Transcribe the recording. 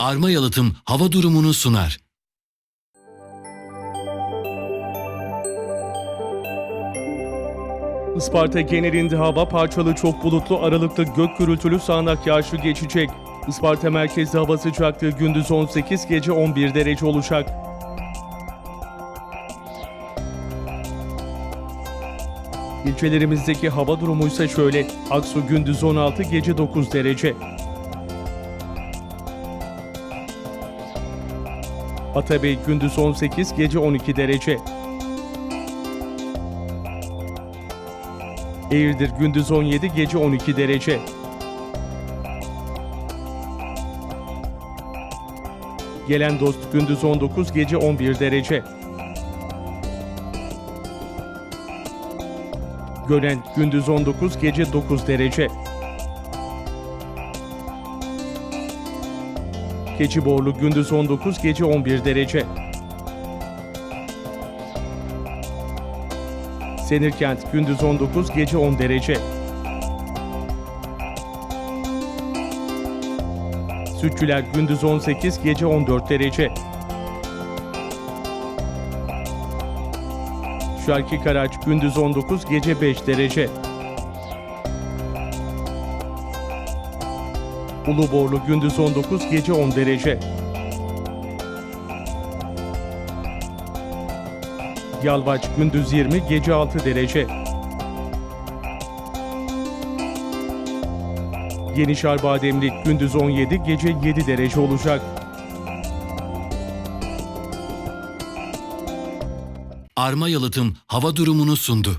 Arma Yalıtım hava durumunu sunar. Isparta genelinde hava parçalı çok bulutlu aralıklı gök gürültülü sağanak yağışlı geçecek. Isparta merkezde hava sıcaklığı gündüz 18 gece 11 derece olacak. İlçelerimizdeki hava durumu ise şöyle. Aksu gündüz 16 gece 9 derece. Atabey gündüz 18 gece 12 derece. Eğirdir gündüz 17 gece 12 derece. Gelen dost gündüz 19 gece 11 derece. Gören gündüz 19 gece 9 derece. Keçiborlu gündüz 19 gece 11 derece. Senirkent gündüz 19 gece 10 derece. Sütçüler gündüz 18 gece 14 derece. Şarkı Karaç gündüz 19 gece 5 derece. Uluborlu gündüz 19 gece 10 derece. Yalvaç gündüz 20 gece 6 derece. Yenişar Bademlik gündüz 17 gece 7 derece olacak. Arma Yalıtım hava durumunu sundu.